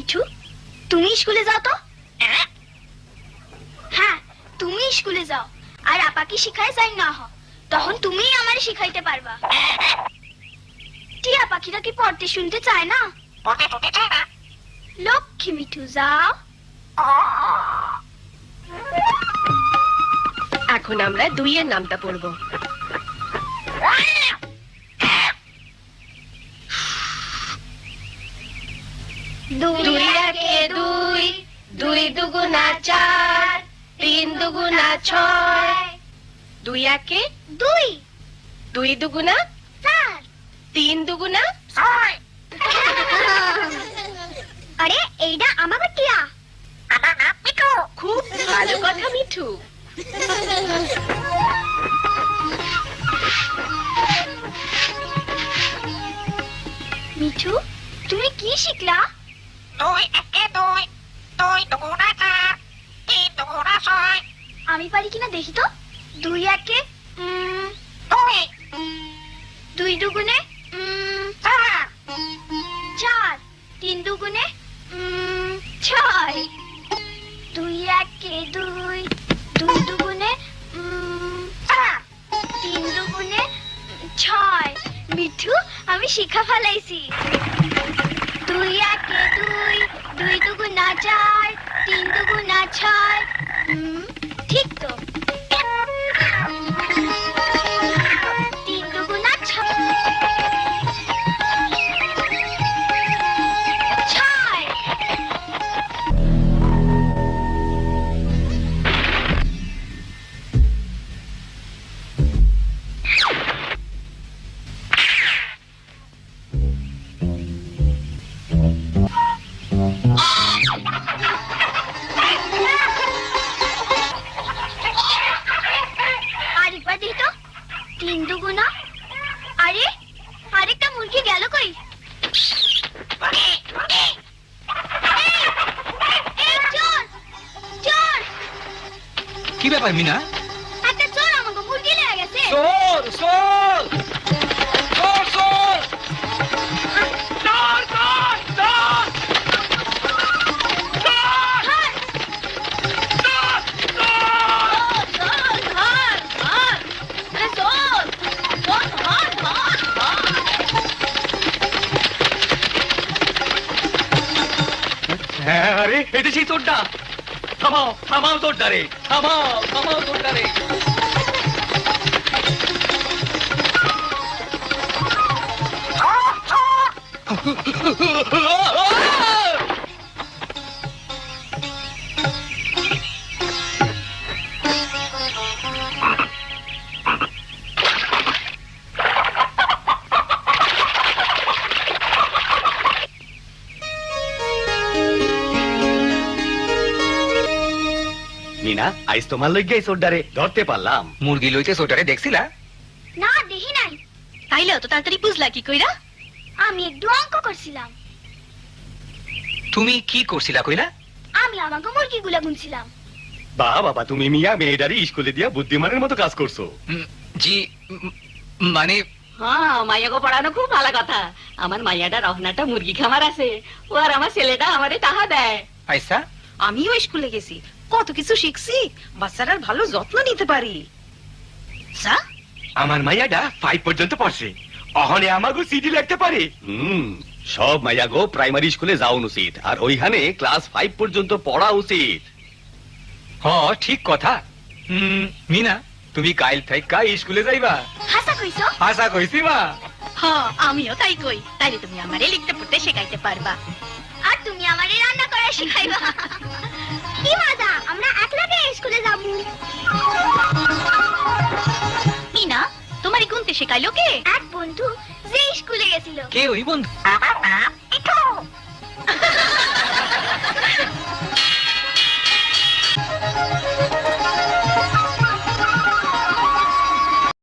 মিঠু? তুমি স্কুলে যাও তো। হ্যাঁ। তুমি স্কুলে যাও। আর আপাকে শিখায় যাই না হ। তখন তুমি আমার শিখাইতে পারবা। টিয়া পাখিরা কি পড়তে শুনতে চায় না? লক্ষ্মী মিঠু যাও। এখন আমরা দুইয়ের নামটা পড়ব। দুই একে দুই দুই দুগুণা চার তিন দুগুণা ছয়। দুই একে দুই। দুই দুগুণা চার। তিন দুগুণা আরে এইটা আমাকে টিয়া। আমার নাম মিঠু। খুব ভালো। কথা মিঠু। মিঠু তুমি কি শিখলা? দুই একে দুই দুই দুগুণা চার তিন দুগুণা ছয় আমি পারি কিনা দেখি তো? দুই একে দুই দুই দুগুণে চার। চার। তিন দুগুণে ছয়। দুই একে দুই দুই দুগুণে তিন দুগুণে ছয়। মিঠু আমি শিখা ফেলাইছি। দুই একে দুই দুই দুগুণা চার তিন দুগুণা ছয়। ঠিক তো। কই কি ব্যাপার মিনা? একটা চোর আমাকে মুরগি লেগে গেছে। চোর চোর। হ্যাঁ আরে। এটা সেই তোরটা থামাও থামাও তোরটা রে থামাও থামাও তোরটা রে চোর মিনা আইস তোমার চোরটারে ধরতে পারলাম। মুরগি লইতে চোরটারে দেখছিলা? না দেখি নাই। তাইলে অত তাড়াতাড়ি বুঝলা কি কইরা? আমি একটু অঙ্ক করছিলাম। তুমি কি করছিলা কইলা? আমি আমাকে মুরগিগুলা গুনছিলাম বা বাবা তুমি মিয়া মেয়েটারি স্কুলে দিয়া বুদ্ধিমানের মতো কাজ করছ। জি মানে হ্যাঁ মাইয়াকে পড়ানো খুব ভালো কথা। আমার মাইয়াটা রহনাটা মুরগি খামার আছে। ও আর আমার ছেলেটা আমারে টাকা দেয়। আইসা? আমিও স্কুলে গেছি। কত কিছু শিখছি বাচ্চারার ভালো যত্ন নিতে পারি। সা আমার মাইয়াটা ফাইভ পর্যন্ত পড়ছে। অহনে আমাগো সিডি লিখতে পারে। হুম সব মাইয়াগো প্রাইমারি স্কুলে যাওন উচিত আর ওইখানে ক্লাস ফাইভ পর্যন্ত পড়া উচিত। হ ঠিক কথা। হুম মিনা তুমি কাইল থাইকা স্কুলে যাইবা। হাসা কইছো? আশা কইছি মা। হ্যাঁ আমিও তাই কই। তাইলে তুমি আমারে লিখতে পড়তে শেখাইতে পারবা। আর তুমি আমারে রান্না করা শিখাইবা। কি মজা! মিনা তোমারই গুনতে শেখাইলো কে? এক বন্ধু যে স্কুলে গেছিল। কে ওই বন্ধু? আমার নাম